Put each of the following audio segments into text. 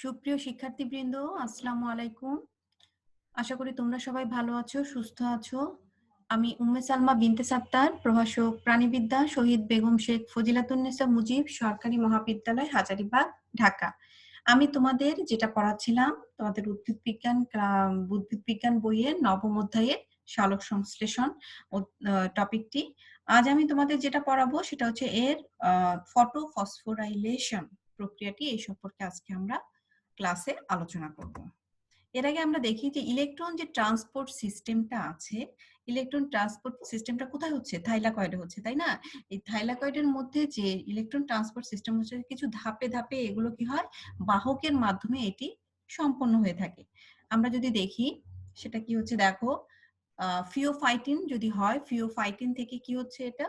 সুপ্রিয় শিক্ষার্থীবৃন্দ, আসসালামু আলাইকুম। আশা করি তোমরা সবাই ভালো আছো, সুস্থ আছো। আমি উম্মে সালমা বিনতে সাত্তার, প্রভাষক প্রাণীবিদ্যা শহীদ বেগম শেখ ফজিলাতুন্নেসা মুজিব, সরকারি মহাবিদ্যালয়, হাজারিবাগ, ঢাকা। আমি তোমাদের যেটা পড়াচ্ছিলাম, তোমাদের উদ্ভিদ বিজ্ঞান উদ্ভিদ বিজ্ঞান বইয়ের নবম অধ্যায়ের সালোক সংশ্লেষণ টপিকটি। আজ আমি তোমাদের যেটা পড়াবো সেটা হচ্ছে এর ফটো ফসফোরাইলেশন প্রক্রিয়াটি এই সম্পর্কে আজকে আমরা ক্লাসে আলোচনা করব। এর আগে আমরা দেখি যে ইলেকট্রন যে ট্রান্সপোর্ট সিস্টেমটা আছে, ইলেকট্রন ট্রান্সপোর্ট সিস্টেমটা কোথায় হচ্ছে? থাইলাকয়েডে হচ্ছে, তাই না? এই থাইলাকয়েডের মধ্যে যে ইলেকট্রন ট্রান্সপোর্ট সিস্টেম হচ্ছে, কিছু ধাপে ধাপে এগুলো কি হয়? বাহকের মাধ্যমে এটি সম্পন্ন হয়ে থাকে। আমরা যদি দেখি, সেটা কি হচ্ছে দেখো ফিওফাইটিন যদি হয়, ফিওফাইটিন থেকে কি হচ্ছে এটা?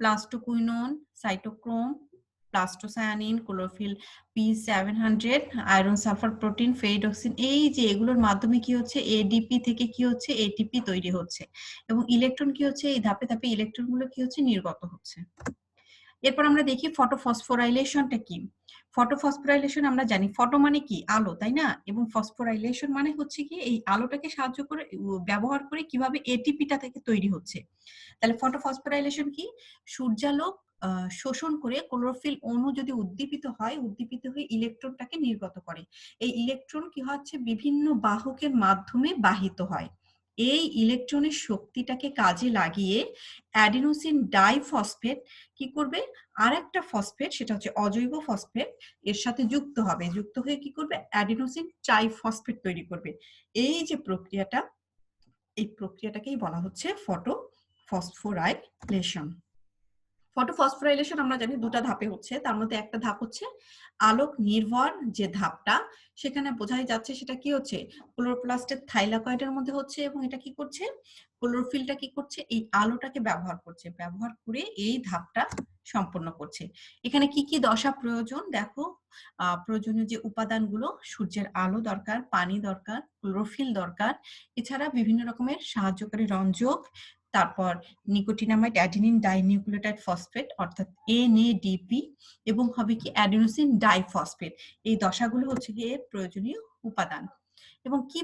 Plastoquinone, cytochrome plastocyanin, chlorophyll P seven hundred iron sulphur protein ferredoxin এই যে এগুলোর মাধ্যমে কি হচ্ছে? এডিপি থেকে কি হচ্ছে? এটিপি তৈরি হচ্ছে। এবং ইলেকট্রন কি হচ্ছে? এই ধাপে ধাপে ইলেকট্রনগুলো কি হচ্ছে? নির্গত হচ্ছে। এরপর আমরা দেখি ফটোফসফোরাইলেশনটা কি? ফটোফসফোরাইলেশন আমরা জানি। ফটো মানে কি? আলো, তাই না? এবং ফসফোরাইলেশন মানে হচ্ছে কি, এই আলোটাকে সাহায্য করে ব্যবহার করে কীভাবে এটিপিটা থেকে তৈরি হচ্ছে। তাহলে ফটোফসফোরাইলেশন কি? সূর্যালোক শোষণ করে ক্লোরোফিল অণু যদি উদ্দীপিত হয়, উদ্দীপিত হয়ে ইলেকট্রনটাকে নির্গত করে। এই ইলেকট্রন কি হচ্ছে? বিভিন্ন বাহকের মাধ্যমে বাহিত হয়। এই ইলেকট্রনের শক্তিটাকে কাজে লাগিয়ে অ্যাডিনোসিন ডাইফসফেট কি করবে? আর একটা ফসফেট, সেটা হচ্ছে অজৈব ফসফেট, এর সাথে যুক্ত হবে। যুক্ত হয়ে কি করবে? অ্যাডিনোসিন ট্রাইফসফেট তৈরি করবে। এই যে প্রক্রিয়াটা, এই প্রক্রিয়াটাকেই বলা হচ্ছে ফটো ফসফোরাইলেশন ফটোফসফোরাইলেশন আমরা জানি দুটা ধাপে হচ্ছে, তার মধ্যে একটা ধাপ হচ্ছে আলোক নির্ভর যে ধাপটা, সেখানে বোঝাই যাচ্ছে সেটা কি হচ্ছে? ক্লোরোপ্লাস্টের থাইলাকয়েডের মধ্যে হচ্ছে এবং এটা কি করছে? ক্লোরোফিলটা কি করছে? এই আলোটাকে ব্যবহার করছে, ব্যবহার করে এই ধাপটা সম্পন্ন করছে। এখানে কি কি দশা প্রয়োজন? দেখো প্রয়োজনীয় যে উপাদানগুলো, সূর্যের আলো দরকার, পানি দরকার, ক্লোরোফিল দরকার, এছাড়া বিভিন্ন রকমের সাহায্যকারী রঞ্জক তারপর নিকোটিনামাইড অ্যাডিনিন ডাইনিউক্লিওটাইড ফসফেট, অর্থাৎ এনএডিপি, এবং হবে কি অ্যাডিনোসিন ডাইফসফেট। এই দশাগুলো হচ্ছে গিয়ে প্রয়োজনীয় উপাদান। এবং কি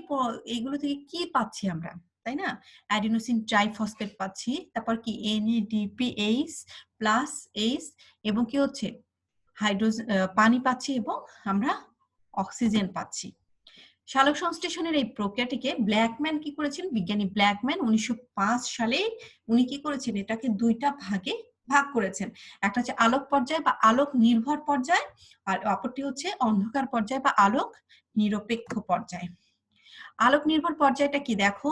এইগুলো থেকে কি পাচ্ছি আমরা, তাই না? অ্যাডিনোসিন ট্রাইফসফেট পাচ্ছি, তারপর কি এনএডিপি এইচ প্লাস এইচ, এবং কি হচ্ছে? হাইড্রোজেন পানি পাচ্ছি এবং আমরা অক্সিজেন পাচ্ছি। সালোক সংশ্লেষণের এই প্রক্রিয়াটিকে ব্ল্যাকম্যান কি করেছেন? বিজ্ঞানী ব্ল্যাকম্যান উনিশশো পাঁচ সালে উনি কি করেছেন? এটাকে দুইটা ভাগে ভাগ করেছেন। একটা হচ্ছে আলোক পর্যায় বা আলোক নির্ভর পর্যায় আর অপরটি হচ্ছে অন্ধকার পর্যায় বা আলোক নিরপেক্ষ পর্যায়। আলোক নির্ভর পর্যায়টা কি? দেখো,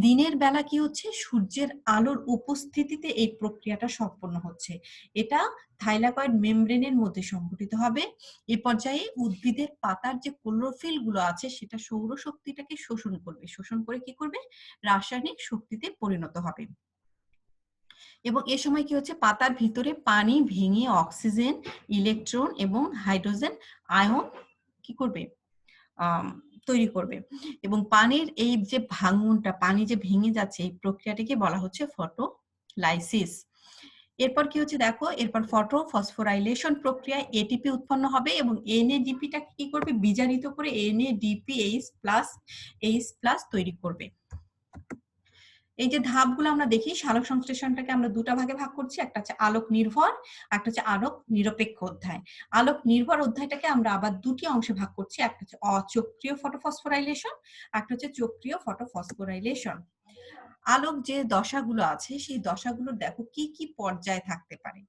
দিনের বেলা কি হচ্ছে? সূর্যের আলোর উপস্থিতিতে এই প্রক্রিয়াটা সম্পন্ন হচ্ছে। এটা থাইলাকয়েড মেমব্রেনের মধ্যে সংঘটিত হবে। এই পর্যায়ে উদ্ভিদের পাতার যে ক্লোরোফিলগুলো আছে, সেটা সৌরশক্তিটাকে শোষণ করবে। শোষণ করে কি করবে? রাসায়নিক শক্তিতে পরিণত হবে। এবং এ সময় কি হচ্ছে? পাতার ভিতরে পানি ভেঙে অক্সিজেন, ইলেকট্রন এবং হাইড্রোজেন, আয়ন কি করবে? তৈরি করবে। এবং পানির এই যে ভাঙনটা, পানি যে ভেঙে যাচ্ছে, এই প্রক্রিয়াটিকে বলা হচ্ছে ফটোলাইসিস। এরপর কি হচ্ছে দেখো, এরপর ফটো ফসফোরাইলেশন প্রক্রিয়ায় এটিপি উৎপন্ন হবে এবং এনএডিপিটা কি করবে? বিজারিত করে NADP H plus H plus তৈরি করবে। এই যে ধাপগুলো আমরা দেখি, সালোক সংশ্লেষণটাকে আমরা দুটা ভাগে ভাগ করছি, একটা হচ্ছে আলোক নির্ভর, একটা হচ্ছে আলোক নিরপেক্ষ অধ্যায়। আলোক নির্ভর অধ্যায়টাকে আমরা আবার দুটি অংশে ভাগ করছি, একটা হচ্ছে অচক্রিয় ফটোফসফোরাইলেশন একটা হচ্ছে চক্রিয় ফটোফসফোরাইলেশন আলোক যে দশাগুলো আছে, সেই দশাগুলোর দেখো কি কি পর্যায়ে থাকতে পারে।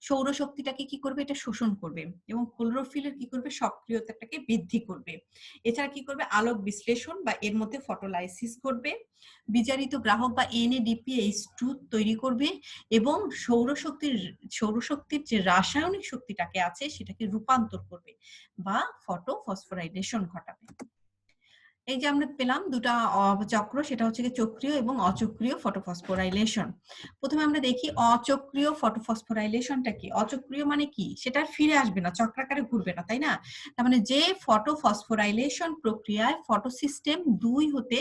সৌরশক্তিটাকে কি করবে? এটা শোষণ করবে এবং ক্লোরোফিলের কি করবে? সক্রিয়তাটাকে বৃদ্ধি করবে। এছাড়া কি করবে? আলোক বিশ্লেষণ বা এর মধ্যে ফটোলাইসিস করবে বিচারিত গ্রাহক বা এনএডিপিএইচ টু তৈরি করবে এবং সৌরশক্তির সৌরশক্তির যে রাসায়নিক শক্তিটাকে আছে, সেটাকে রূপান্তর করবে বা ফটো ফসফোরাইডেশন ঘটাবে। এই যে আমরা পেলাম দুটা চক্র, সেটা হচ্ছে চক্রীয় এবং অচক্রীয় ফটোফসফোরাইলেশন প্রথমে আমরা দেখি অচক্রীয় ফটোফসফোরাইলেশনটা কি? অচক্রীয় মানে কি? সেটা ফিরে আসবে না, চক্রাকারে ঘুরবে না, তাই না? তার মানে যে ফটোফসফোরাইলেশন প্রক্রিয়ায় ফটো সিস্টেম দুই হতে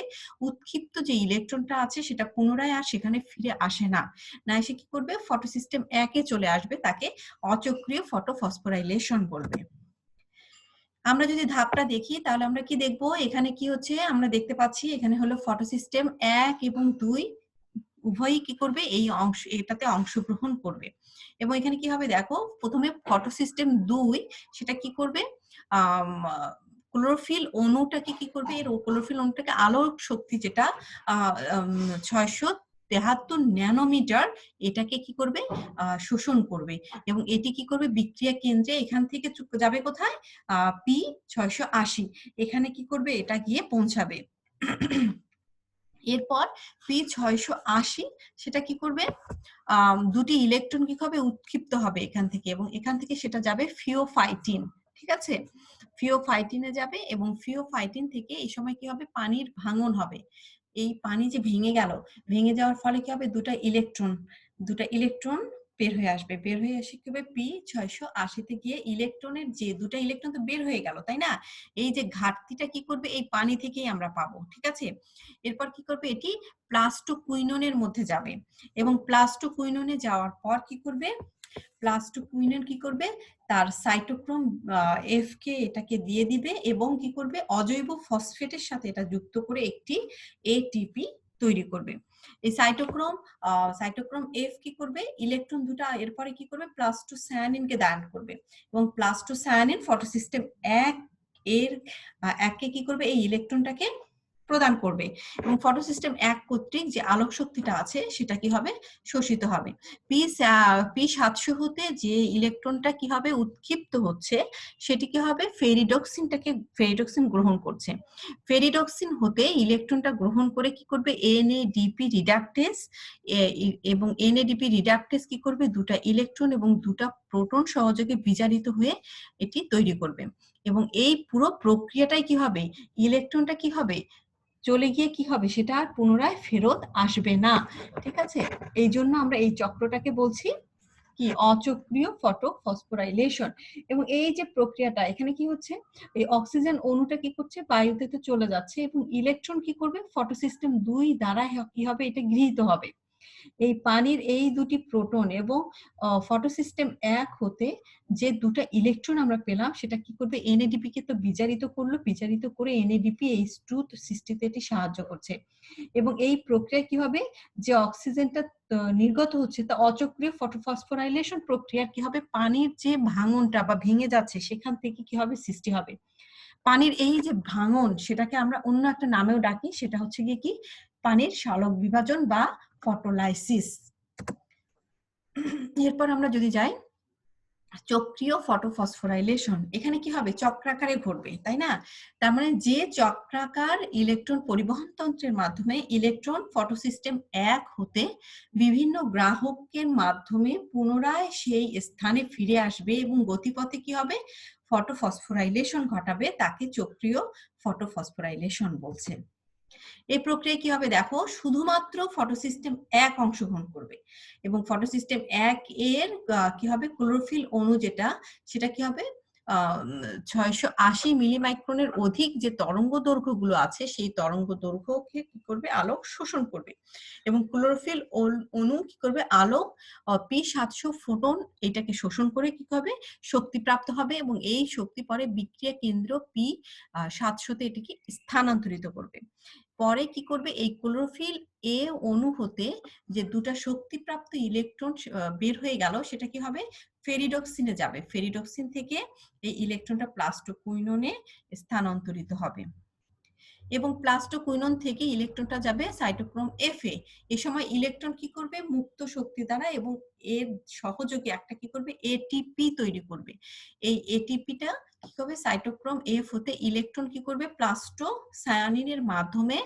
উৎক্ষিপ্ত যে ইলেকট্রনটা আছে, সেটা পুনরায় আর সেখানে ফিরে আসে না। না এসে কি করবে? ফটো সিস্টেম একে চলে আসবে, তাকে অচক্রীয় ফটোফসফোরাইলেশন বলবে। আমরা যদি ধাপটা দেখি, তাহলে আমরা কি দেখব? এখানে কি হচ্ছে? আমরা দেখতে পাচ্ছি এখানে হলো ফটো সিস্টেম এক এবং দুই। উভয়ই কি করবে? এই অংশ, এটাতে অংশগ্রহণ করবে। এবং এখানে কি হবে দেখো? প্রথমে ফটো সিস্টেম দুই, সেটা কি করবে? ক্লোরোফিল অণুটাকে কি করবে? এর ক্লোরোফিল অণুটাকে আলোর শক্তি যেটা আহ ছয়শো তেহাত্তর ন্যানোমিটার এটাকে কি করবে? শোষণ করবে। এবং এটি কি করবে? বিক্রিয়া কেন্দ্রে এখান থেকে যাবে কোথায়? পি ছয়শো আশি। এখানে কি করবে? এটা গিয়ে পৌঁছাবে। এরপর পি ছয়শো আশি, সেটা কি করবে? দুটি ইলেকট্রন কি হবে? উৎক্ষিপ্ত হবে এখান থেকে। এবং এখান থেকে সেটা যাবে ফিওফাইটিন। ঠিক আছে? ফিওফাইটিনে যাবে এবং ফিওফাইটিন থেকে এই সময় কি হবে? পানির ভাঙন হবে। এই পানি যে ভেঙে গেল, ভেঙে যাওয়ার ফলে কি হবে? দুটা ইলেকট্রন দুটা ইলেকট্রন বের হয়ে আসবে। বের হয়ে এসে কি হবে? পি ছয়শো আশিতে গিয়ে ইলেকট্রনের যে দুটা ইলেকট্রন তো বের হয়ে গেল, তাই না? এই যে ঘাটতিটা কি করবে? এই পানি থেকেই আমরা পাবো, ঠিক আছে? এরপর কি করবে? এটি প্লাস্টো কুইননের মধ্যে যাবে এবং প্লাস্টো কুইননে যাওয়ার পর কি করবে? প্লাস্টোকুইনন কি করবে? তার সাইটোক্রোম এফ কে এটাকে দিয়ে দিবে এবং কি করবে? অজৈব ফসফেটের সাথে এটা যুক্ত করে একটি এটিপি তৈরি করবে। এই সাইটোক্রোম সাইটোক্রোম এফ কি করবে? ইলেকট্রন দুটা এরপরে কি করবে? প্লাস্টোসায়ানিনকে দান করবে। এবং প্লাস্টোসায়ানিন ফটোসিস্টেম এক এর এককে কি করবে? এই ইলেকট্রনটাকে প্রদান করবে। এবং ফটোসিস্টেম এক কর্তৃক যে আলোক শক্তিটা আছে, সেটা কি হবে? শোষিত হবে। পি পি সাতশো হতে যে ইলেকট্রনটা কি হবে? উৎক্ষিপ্ত হচ্ছে, সেটি কি হবে? ফেরিডক্সিনটাকে, ফেরিডক্সিন গ্রহণ করছে। ফেরিডক্সিন হতে ইলেকট্রনটা গ্রহণ করে কি করবে? এনএডিপি রিডাক্টেস এবং এনএডিপি রিডাক্টেস কি করবে? দুটা ইলেকট্রন এবং দুটা প্রোটন সহযোগে বিজারিত হয়ে এটি তৈরি করবে। এবং এই পুরো প্রক্রিয়াটাই কি হবে? ইলেকট্রনটা কি হবে? চলে গিয়ে কি হবে? সেটা আর পুনরায় ফেরত আসবে না। ঠিক আছে? এই জন্য আমরা এই চক্রটাকে বলছি কি? অচক্রিয় ফটো ফসফোরাইলেশন এবং এই যে প্রক্রিয়াটা, এখানে কি হচ্ছে? এই অক্সিজেন অণুটা কি করছে? বায়ুতে তো চলে যাচ্ছে। এবং ইলেকট্রন কি করবে? ফটোসিস্টেম দুই দ্বারা কি হবে? এটা গৃহীত হবে। এই পানির এই দুটি প্রোটন এবং ফটোসিস্টেম এক হতে যে দুটা ইলেকট্রন আমরা পেলাম, সেটা কি করবে? এনএডিপি কে তো বিজারিত করল বিচারিত করে এনএডিপি এই স্ট্রুথ সৃষ্টিতে এটি সাহায্য করছে। এবং এই প্রক্রিয়া কি হবে? যে অক্সিজেনটা নির্গত হচ্ছে, তা অচক্রিয় ফটোফসফোরাইলেশন প্রক্রিয়ার কি হবে? পানির যে ভাঙনটা বা ভেঙে যাচ্ছে, সেখান থেকে কি হবে? সৃষ্টি হবে। পানির এই যে ভাঙন, সেটাকে আমরা অন্য একটা নামেও ডাকি, সেটা হচ্ছে গিয়ে কি? পানির সালোক বিভাজন বা ফটোলাইসিস। এরপর আমরা যদি যাই, চক্রীয় ফটোফসফোরাইলেশন। এখানে কি হবে? চক্রাকারে ঘটবে, তাই না? তার মানে যে চক্রাকার ইলেকট্রন পরিবহন তন্ত্রের মাধ্যমে ইলেকট্রন ফটোসিস্টেম এক হতে বিভিন্ন গ্রাহকের মাধ্যমে পুনরায় সেই স্থানে ফিরে আসবে এবং গতিপথে কি হবে? ফটোফসফোরাইলেশন ঘটাবে, তাকে চক্রীয় ফটোফসফোরাইলেশন বলছে। এই প্রক্রিয়া কি হবে? দেখো, শুধুমাত্র ফটোসিস্টেম এক অংশগ্রহণ করবে। এবং ফটোসিস্টেম এক এর কি হবে? ক্লোরোফিল অণু যেটা, সেটা কি হবে? ছয়শো আশি মিলিমাইক্রনের অধিক যে তরঙ্গ দৈর্ঘ্যগুলো আছে, সেই তরঙ্গ দৈর্ঘ্যকে কি করবে? আলোক শোষণ করবে। এবং ক্লোরোফিল অণু কি করবে? আলোক পি সাতশো ফোটন এটাকে শোষণ করে কি হবে শক্তি প্রাপ্ত হবে এবং এই শক্তি পরে বিক্রিয়া কেন্দ্র পি সাতশোতে এটিকে স্থানান্তরিত করবে। পরে কি করবে? এই ক্লোরোফিল এ অণু হতে যে দুটা শক্তিপ্রাপ্ত ইলেকট্রন বের হয়ে গেল, সেটা কি হবে? ফেরিডক্সিনে যাবে। ফেরিডক্সিন থেকে এই ইলেকট্রনটা প্লাস্টোকুইননে স্থানান্তরিত হবে। এবং প্লাস্টোকুইনন থেকে ইলেকট্রনটা যাবে সাইটোক্রোম এফ এ। এই সময় ইলেকট্রন কি করবে? মুক্ত শক্তি দ্বারা এবং এর সহযোগে একটা কি করবে? এটিপি তৈরি করবে। এই এটিপিটা কি করবে? সাইটোক্রোম এফ হতে ইলেকট্রন কি করবে? প্লাস্টো সায়ানিনের মাধ্যমে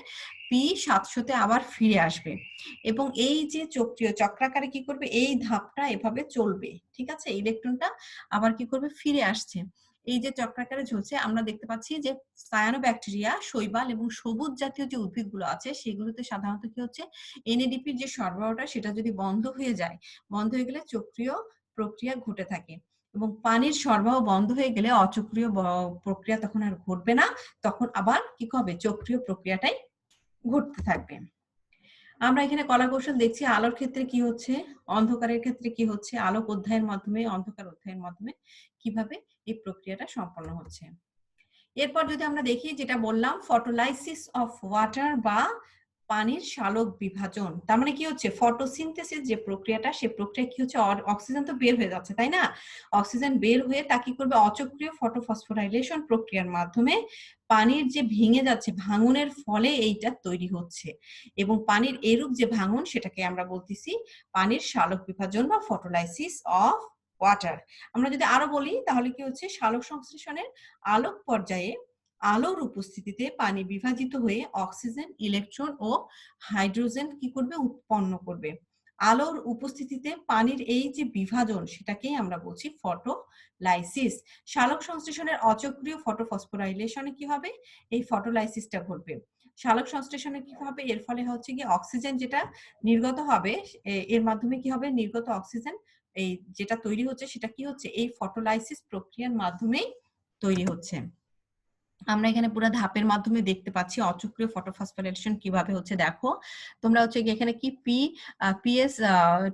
পি সাতশোতে আবার ফিরে আসবে। এবং এই যে চক্রীয় চক্রাকারে কি করবে? এই ধাপটা এভাবে চলবে। ঠিক আছে? ইলেকট্রনটা আবার কি করবে? ফিরে আসছে। এই যে চক্রাকারে ঝুলছে, আমরা দেখতে পাচ্ছি যে সায়ানো ব্যাকটেরিয়া শৈবাল এবং সবুজ জাতীয় যে উদ্ভিদগুলো আছে, সেগুলোতে সাধারণত কি হচ্ছে? এনএডিপির যে সরবরাহটা, সেটা যদি বন্ধ হয়ে যায়, বন্ধ হয়ে গেলে চক্রীয় প্রক্রিয়া ঘটে থাকে এবং পানির সরবরাহ বন্ধ হয়ে গেলে অচক্রিয় প্রক্রিয়া তখন আর ঘটবে না, তখন আবার কি হবে চক্রীয় প্রক্রিয়াটাই ঘটতে থাকবে। আমরা এখানে কলা কৌশল দেখছি, আলোর ক্ষেত্রে কি হচ্ছে, অন্ধকারের ক্ষেত্রে কি হচ্ছে, আলোক অধ্যায়ের মাধ্যমে, অন্ধকার অধ্যায়ের মাধ্যমে কীভাবে এই প্রক্রিয়াটা সম্পন্ন হচ্ছে। এরপর যদি আমরা দেখি, যেটা বললাম ফটোলাইসিস অফ ওয়াটার বা পানির সালোক বিভাজন, তার মানে কি হচ্ছে? ফটোসিনথেসিস যে প্রক্রিয়াটা, সে প্রক্রিয়া কি হচ্ছে? অক্সিজেন তো বের হয়ে যাচ্ছে, তাই না? অক্সিজেন বের হয়ে তা কি করবে? অচক্রিয় ফটোফসফোরাইলেশন প্রক্রিয়ার মাধ্যমে পানির যে ভেঙে যাচ্ছে, ভাঙনের ফলে এইটা তৈরি হচ্ছে। এবং পানির এরূপ যে ভাঙন, সেটাকে আমরা বলতেছি পানির সালোক বিভাজন বা ফটোলাইসিস অফ ওয়াটার আমরা যদি আরও বলি, তাহলে কি হচ্ছে? সালোক সংশ্লেষণের আলোক পর্যায়ে আলোর উপস্থিতিতে পানি বিভাজিত হয়ে অক্সিজেন, ইলেকট্রন ও হাইড্রোজেন কি করবে? উৎপন্ন করবে। আলোর উপস্থিতিতে পানির এই যে বিভাজন, সেটাকেই আমরা বলছি ফটোলাইসিস। সালোক সংশ্লেষণের অচক্রিয় ফটোফসফোরাইলেশনে কি হবে? এই ফটোলাইসিসটা ঘটবে। সালোক সংশ্লেষণে কি হবে? এর ফলে হচ্ছে কি অক্সিজেন যেটা নির্গত হবে এর মাধ্যমে কি হবে? নির্গত অক্সিজেন, এই যেটা তৈরি হচ্ছে, সেটা কি হচ্ছে? এই ফটোলাইসিস প্রক্রিয়ার মাধ্যমেই তৈরি হচ্ছে। আমরা এখানে পুরো ধাপের মাধ্যমে দেখতে পাচ্ছি অচক্রিয় ফটোফসফোরাইলেশন কীভাবে হচ্ছে, দেখো। তোমরা হচ্ছে এখানে কি পি পিএস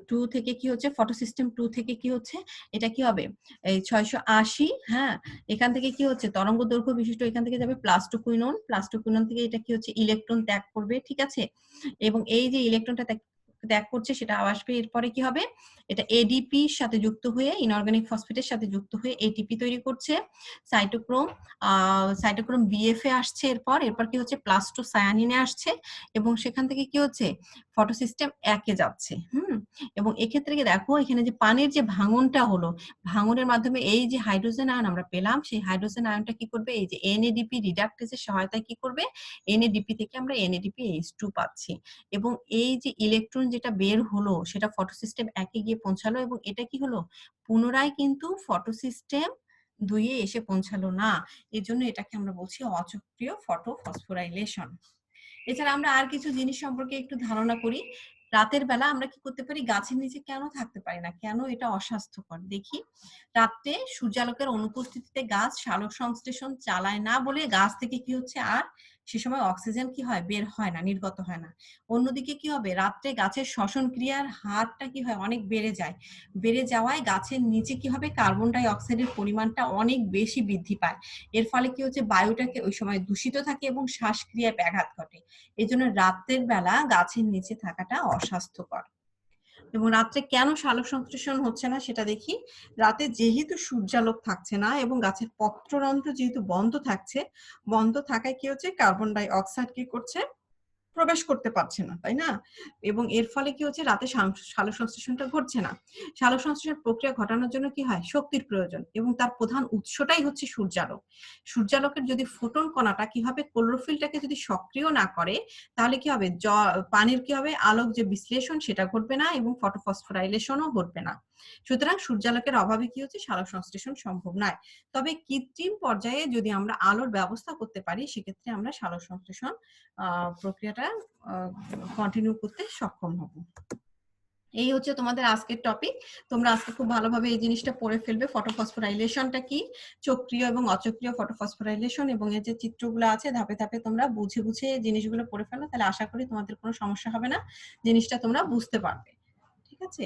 টু থেকে কি হচ্ছে ফটো সিস্টেম টু থেকে কি হচ্ছে, এটা কি হবে? এই ছয়শো আশি হ্যাঁ? এখান থেকে কি হচ্ছে, তরঙ্গ দৈর্ঘ্য বিশিষ্ট এখান থেকে যাবে প্লাস্টোকুইনন প্লাস্টোকুইনন থেকে এটা কি হচ্ছে ইলেকট্রন ত্যাগ করবে, ঠিক আছে? এবং এই যে ইলেকট্রনটা ত্যাগ ত্যাগ করছে, সেটা আসবে। এরপরে কি হবে? এটা এডিপি সাথে যুক্ত হয়ে ইনঅর্গানিক ফসফেটের সাথে যুক্ত হয়ে এটিপি তৈরি করছে। সাইটোক্রোম সাইটোক্রোম বিএফ এ আসছে এরপর। এরপর কি হচ্ছে? প্লাস্টো সায়ানিনে আসছে। এবং সেখান থেকে কি হচ্ছে? ফটোসিস্টেম একে যাচ্ছে। হুম? এবং এক্ষেত্রে কি দেখো, এখানে যে পানির যে ভাঙনটা হলো, ভাঙনের মাধ্যমে এই যে হাইড্রোজেন আয়ন আমরা পেলাম, সেই হাইড্রোজেন আয়নটা কি করবে? এই যে এনএডিপি রিডাক্টেজের সহায়তায় কি করবে? এনএডিপি থেকে আমরা এনএডিপি এইচ টু পাচ্ছি। এবং এই যে ইলেকট্রন যেটা বের হলো, সেটা ফটোসিস্টেম একে গিয়ে পৌঁছালো এবং এটা কি হলো? পুনরায় কিন্তু ফটোসিস্টেম দুইয়ে এসে পৌঁছালো না। এই জন্য এটাকে আমরা বলছি অচক্রিয় ফটো ফটোফসফোরাইলেশন। এছাড়া আমরা আর কিছু জিনিস সম্পর্কে একটু ধারণা করি। রাতের বেলা আমরা কি করতে পারি? গাছের নিচে কেন থাকতে পারি না? কেন এটা অস্বাস্থ্যকর? দেখি, রাত্রে সূর্যালোকের অনুপস্থিতিতে গাছ সালোক সংশ্লেষণ চালায় না বলে গাছ থেকে কি হচ্ছে? আর সে সময় অক্সিজেন কি হয়? বের হয় না, নির্গত হয় না। অন্যদিকে কি হবে? রাত্রে গাছের শ্বসন ক্রিয়ার হারটা কি হয়? অনেক বেড়ে যায়। বেড়ে যাওয়ায় গাছের নিচে কি হবে? কার্বন ডাই অক্সাইডের পরিমাণটা অনেক বেশি বৃদ্ধি পায়। এর ফলে কি হচ্ছে? বায়ুটাকে ওই সময় দূষিত থাকে এবং শ্বাসক্রিয়ায় ব্যাঘাত ঘটে। এই জন্য রাত্রের বেলা গাছের নিচে থাকাটা অস্বাস্থ্যকর। এবং রাত্রে কেন সালোক সংশ্লেষণ হচ্ছে না সেটা দেখি। রাতে যেহেতু সূর্যালোক থাকছে না এবং গাছের পত্ররন্ধ্র যেহেতু বন্ধ থাকছে, বন্ধ থাকায় কি হচ্ছে? কার্বন ডাই অক্সাইড কি করছে? প্রবেশ করতে পারছে না, তাই না? এবং এর ফলে কি হচ্ছে? রাতে সাং- সালোক সংশ্লেষণটা ঘটছে না। সালোক সংশ্লেষণ প্রক্রিয়া ঘটানোর জন্য কি হয়? শক্তির প্রয়োজন এবং তার প্রধান উৎসটাই হচ্ছে সূর্যালোক। সূর্যালোকের যদি ফোটন কণাটা কি হবে ক্লোরোফিলটাকে যদি সক্রিয় না করে, তাহলে কি হবে? পানির কি হবে? আলোক যে বিশ্লেষণ সেটা ঘটবে না এবং ফটোফসফোরাইলেশনও ঘটবে না। সুতরাং সূর্যালোকের অভাবে কি হচ্ছে? সালোক সংশ্লেষণ সম্ভব নয়। তবে কৃত্রিম পর্যায়ে যদি আমরা আলোর ব্যবস্থা করতে পারি, সেক্ষেত্রে আমরা সালোক সংশ্লেষণ প্রক্রিয়াটা কন্টিনিউ করতে সক্ষম হব। এই হচ্ছে তোমাদের আজকের টপিক তোমরা আজকে খুব ভালোভাবে এই জিনিসটা পড়ে ফেলবে। ফটোফসফোরাইলেশনটা কি? চক্রীয় এবং অচক্রীয় ফটোফসফোরাইলেশন এবং এর যে চিত্রগুলো আছে, ধাপে ধাপে তোমরা বুঝে বুঝে জিনিসগুলো পড়ে ফেলো। তাহলে আশা করি তোমাদের কোনো সমস্যা হবে না। জিনিসটা তোমরা বুঝতে পারবে। ঠিক আছে?